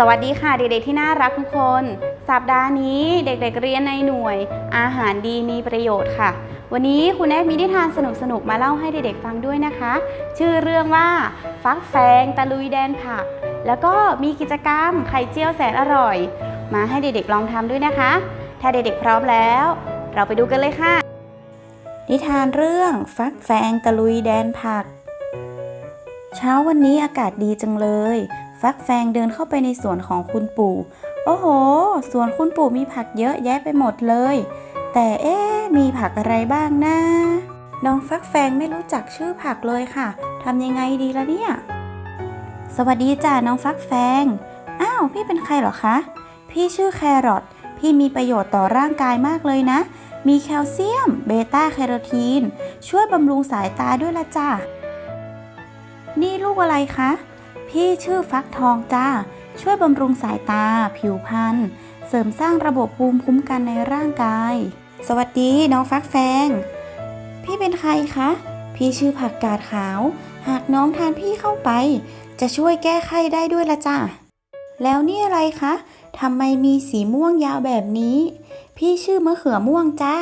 สวัสดีค่ะเด็กๆที่น่ารักทุกคน สัปดาห์นี้เด็กๆเรียนในหน่วย อาหารดีมีประโยชน์ค่ะ วันนี้คุณแอกมีนิทานสนุกๆมาเล่าให้เด็กๆฟังด้วยนะคะ ชื่อเรื่องว่า ฟักแฟงตะลุยแดนผัก แล้วก็มีกิจกรรมไข่เจียวแสนอร่อย มาให้เด็กๆลองทำด้วยนะคะ ถ้าเด็กๆพร้อมแล้ว เราไปดูกันเลยค่ะ นิทานเรื่องฟักแฟงตะลุยแดนผัก เช้าวันนี้อากาศดีจังเลย ฟักแฟงเดินเข้าไปในสวนของคุณปู่ โอ้โห สวนคุณปู่มีผักเยอะแยะไปหมดเลย แต่เอ๊ะ มีผักอะไรบ้างนะ น้องฟักแฟงไม่รู้จักชื่อผักเลยค่ะ ทำยังไงดีละเนี่ย สวัสดีจ้าน้องฟักแฟง อ้าว พี่เป็นใครเหรอคะ พี่ชื่อแครอท พี่มีประโยชน์ต่อร่างกายมากเลยนะ มีแคลเซียม เบต้าแคโรทีน ช่วยบำรุงสายตาด้วยละจ้านี่ลูกอะไรคะ พี่ชื่อฟักทองจ้า ช่วยบำรุงสายตา ผิวพรรณ เสริมสร้างระบบภูมิคุ้มกันในร่างกาย สวัสดีน้องฟักแฟง พี่เป็นใครคะ พี่ชื่อผักกาดขาว หากน้องทานพี่เข้าไป จะช่วยแก้ไขได้ด้วยละจ้าแล้วนี่อะไรคะทำไมมีสีม่วงยาวแบบนี้ พี่ชื่อมะเขือม่วงจ้า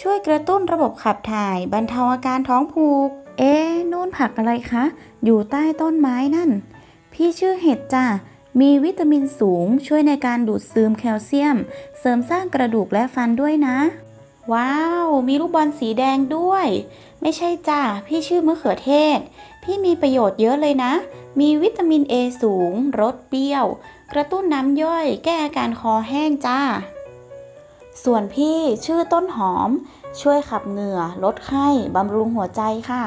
ช่วยกระตุ้นระบบขับถ่าย บรรเทาอาการท้องผูก เอ๊ะนู่นผักอะไรคะ อยู่ใต้ต้นไม้นั่น พี่ชื่อเห็ดจ้ามีวิตามินสูงช่วยในการดูดซึมแคลเซียม เสริมสร้างกระดูกและฟันด้วยนะ ว้าว มีลูกบอลสีแดงด้วย ไม่ใช่จ้าพี่ชื่อมะเขือเทศ พี่มีประโยชน์เยอะเลยนะ มีวิตามิน A สูงรสเปรี้ยว กระตุ้นน้ำย่อย แก้อาการคอแห้งจ้า ส่วนพี่ชื่อต้นหอม ช่วยขับเหงื่อลดไข้บำรุงหัวใจค่ะ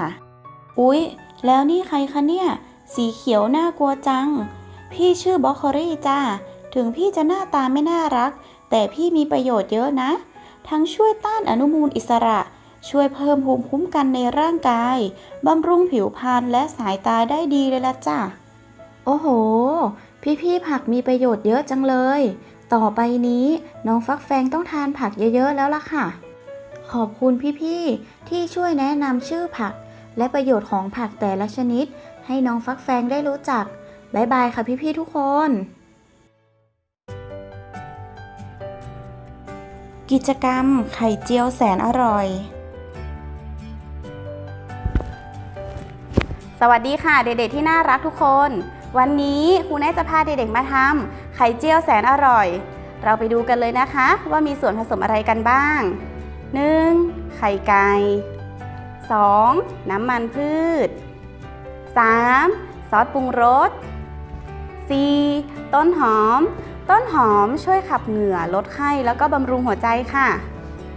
อุ๊ย แล้วนี่ใครคะเนี่ย สีเขียวน่ากลัวจัง พี่ชื่อบล็อกโครี่จ้า ถึงพี่จะหน้าตาไม่น่ารัก แต่พี่มีประโยชน์เยอะนะ ทั้งช่วยต้านอนุมูลอิสระ ช่วยเพิ่มภูมิคุ้มกันในร่างกาย บำรุงผิวพรรณและสายตาได้ดีเลยละจ้ะ โอ้โห พี่ๆผักมีประโยชน์เยอะจังเลย ต่อไปนี้น้องฟักแฟงต้องทานผักเยอะๆแล้วล่ะค่ะ ขอบคุณพี่ๆที่ช่วยแนะนำชื่อผักและประโยชน์ของผักแต่ละชนิด ให้น้องฟักแฟงได้รู้จัก บ๊ายบายค่ะพี่ๆทุกคน กิจกรรมไข่เจียวแสนอร่อย สวัสดีค่ะเด็กๆที่น่ารักทุกคน วันนี้ครูแน่จะพาเด็กๆมาทำไข่เจียวแสนอร่อย เราไปดูกันเลยนะคะ ว่ามีส่วนผสมอะไรกันบ้าง 1. ไข่ไก่ 2. น้ำมันพืช 3. ซอสปรุงรส 4. ต้นหอม ต้นหอมช่วยขับเหงื่อลดไข้แล้วก็บำรุงหัวใจค่ะ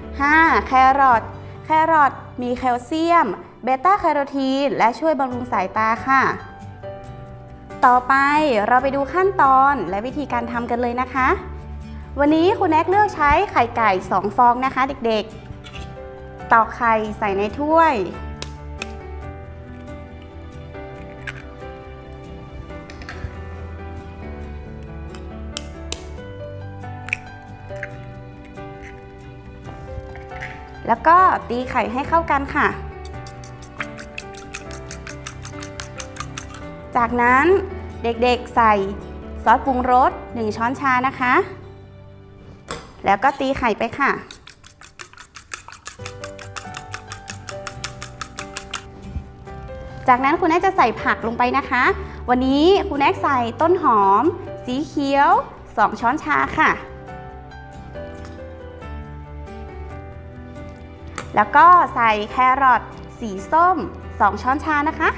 5. แครอท แครอทมีแคลเซียม เบต้าแคโรทีน และช่วยบำรุงสายตาค่ะ ต่อไปเราไปดูขั้นตอนและวิธีการทำกันเลยนะคะ วันนี้คุณแอกเลือกใช้ไข่ไก่ 2 ฟองนะคะเด็กๆ ตอกไข่ใส่ในถ้วย แล้วก็ตีไข่ให้เข้ากันค่ะ จากนั้นเด็กๆใส่ซอสปรุงรส 1 ช้อนชานะคะ แล้วก็ตีไข่ไปค่ะ จากนั้นคุณแม่จะใส่ผักลงไปนะคะ วันนี้คุณแม่ใส่ต้นหอม สีเขียว 2 ช้อนชาค่ะ แล้วก็ใส่แครอทสีส้ม 2 ช้อนชานะคะ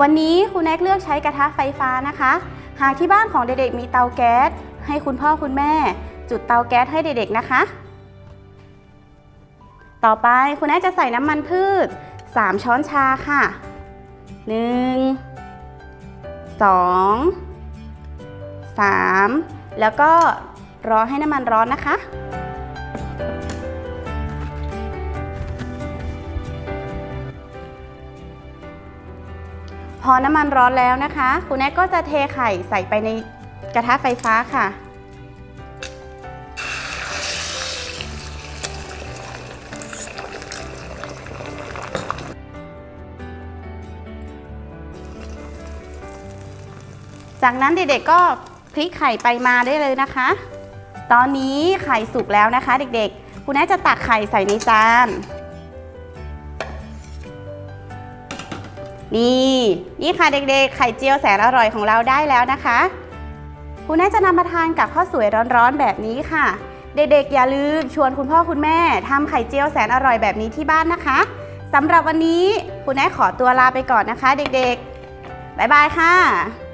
วันนี้คุณแอกเลือกใช้กระทะไฟฟ้านะคะ หากที่บ้านของเด็กๆมีเตาแก๊ส ให้คุณพ่อคุณแม่ จุดเตาแก๊สให้เด็กๆนะคะ ต่อไปคุณแอกจะใส่น้ำมันพืช 3 ช้อนชาค่ะ 1 2 3 แล้วก็รอให้น้ำมันร้อนนะคะ พอน้ำมันร้อนแล้วนะคะ คุณแม่ก็จะเทไข่ใส่ไปในกระทะไฟฟ้าค่ะ จากนั้นเด็กๆก็พลิกไข่ไปมาได้เลยนะคะ ตอนนี้ไข่สุกแล้วนะคะ เด็กๆ คุณแม่จะตักไข่ใส่ในจาน นี่นี่ค่ะเด็กๆ ไข่เจียวแสนอร่อยของเราได้แล้วนะคะ คุณแม่จะนำมาทานกับข้าวสวยร้อนๆแบบนี้ค่ะ เด็กๆ อย่าลืมชวนคุณพ่อคุณแม่ทำไข่เจียวแสนอร่อยแบบนี้ที่บ้านนะคะสำหรับวันนี้คุณแม่ขอตัวลาไปก่อนนะคะ เด็กๆบ๊ายบายค่ะ